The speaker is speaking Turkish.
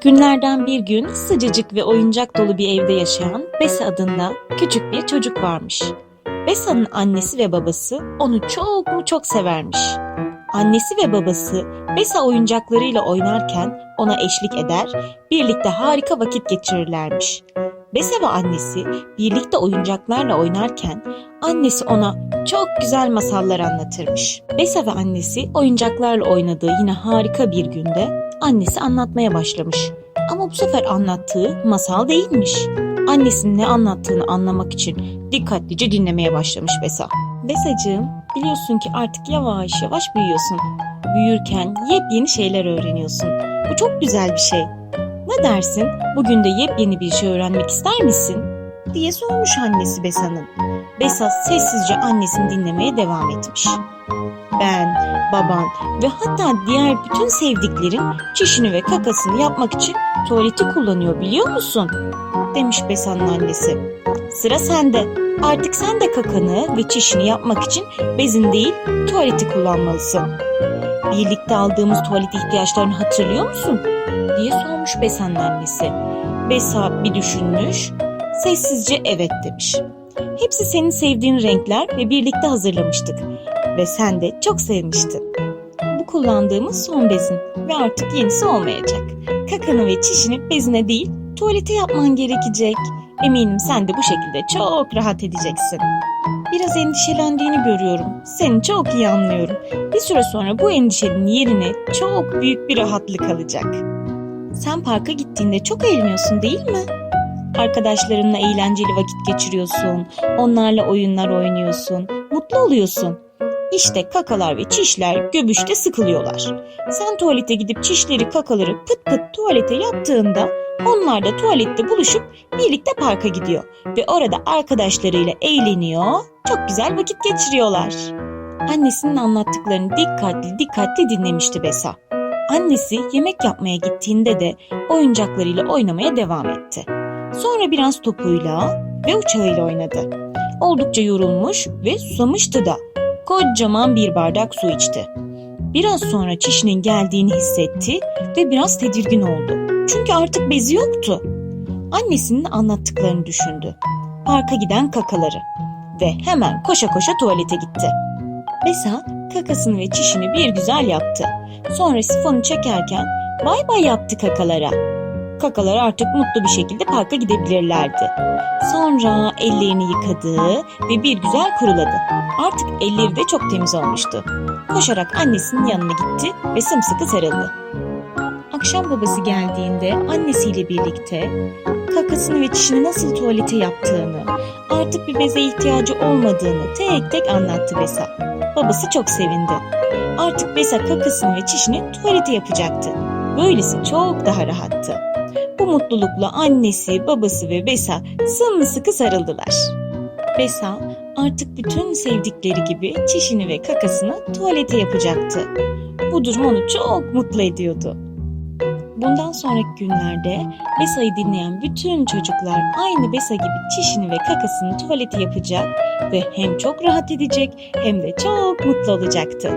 Günlerden bir gün sıcacık ve oyuncak dolu bir evde yaşayan Besa adında küçük bir çocuk varmış. Besa'nın annesi ve babası onu çok mu çok severmiş. Annesi ve babası Besa oyuncaklarıyla oynarken ona eşlik eder, birlikte harika vakit geçirirlermiş. Besa ve annesi birlikte oyuncaklarla oynarken annesi ona çok güzel masallar anlatırmış. Besa ve annesi oyuncaklarla oynadığı yine harika bir günde annesi anlatmaya başlamış. Ama bu sefer anlattığı masal değilmiş. Annesinin ne anlattığını anlamak için dikkatlice dinlemeye başlamış Besa. Besacığım biliyorsun ki artık yavaş yavaş büyüyorsun. Büyürken yepyeni şeyler öğreniyorsun. Bu çok güzel bir şey. Ne dersin? Bugün de yepyeni bir şey öğrenmek ister misin? diye sormuş annesi Besa'nın. Besa sessizce annesini dinlemeye devam etmiş. Ben, baban ve hatta diğer bütün sevdiklerin çişini ve kakasını yapmak için tuvaleti kullanıyor biliyor musun? Demiş Besa'nın annesi. Sıra sende. Artık sen de kakanı ve çişini yapmak için bezin değil tuvaleti kullanmalısın. Birlikte aldığımız tuvalet ihtiyaçlarını hatırlıyor musun? diye sormuş Besa'nın annesi. Besa bir düşünmüş, sessizce evet demiş. Hepsi senin sevdiğin renkler ve birlikte hazırlamıştık ve sen de çok sevmiştin. Bu kullandığımız son bezin ve artık yenisi olmayacak. Kakanı ve çişini bezine değil tuvalete yapman gerekecek. Eminim sen de bu şekilde çok rahat edeceksin. Biraz endişelendiğini görüyorum. Seni çok iyi anlıyorum. Bir süre sonra bu endişenin yerine çok büyük bir rahatlık alacak. Sen parka gittiğinde çok eğleniyorsun değil mi? Arkadaşlarınla eğlenceli vakit geçiriyorsun. Onlarla oyunlar oynuyorsun. Mutlu oluyorsun. İşte kakalar ve çişler göbüşte sıkılıyorlar. Sen tuvalete gidip çişleri kakaları pıt pıt tuvalete yaptığında onlar da tuvalette buluşup birlikte parka gidiyor. Ve orada arkadaşlarıyla eğleniyor, çok güzel vakit geçiriyorlar. Annesinin anlattıklarını dikkatli dikkatli dinlemişti Besa. Annesi yemek yapmaya gittiğinde de oyuncaklarıyla oynamaya devam etti. Sonra biraz topuyla ve uçağıyla oynadı. Oldukça yorulmuş ve susamıştı da. Kocaman bir bardak su içti. Biraz sonra çişinin geldiğini hissetti ve biraz tedirgin oldu. Çünkü artık bezi yoktu. Annesinin anlattıklarını düşündü. Parka giden kakaları ve hemen koşa koşa tuvalete gitti. Besa kakasını ve çişini bir güzel yaptı. Sonra sifonu çekerken bay bay yaptı kakalara. Kakalar artık mutlu bir şekilde parka gidebilirlerdi. Sonra ellerini yıkadı ve bir güzel kuruladı. Artık elleri de çok temiz olmuştu. Koşarak annesinin yanına gitti ve sımsıkı sarıldı. Akşam babası geldiğinde annesiyle birlikte kakasını ve çişini nasıl tuvalete yaptığını, artık bir beze ihtiyacı olmadığını tek tek anlattı Besa. Babası çok sevindi. Artık Besa kakasını ve çişini tuvalete yapacaktı. Böylesi çok daha rahattı. Mutlulukla annesi, babası ve Besa sımsıkı sarıldılar. Besa artık bütün sevdikleri gibi çişini ve kakasını tuvalete yapacaktı. Bu durum onu çok mutlu ediyordu. Bundan sonraki günlerde Besa'yı dinleyen bütün çocuklar aynı Besa gibi çişini ve kakasını tuvalete yapacak ve hem çok rahat edecek hem de çok mutlu olacaktı.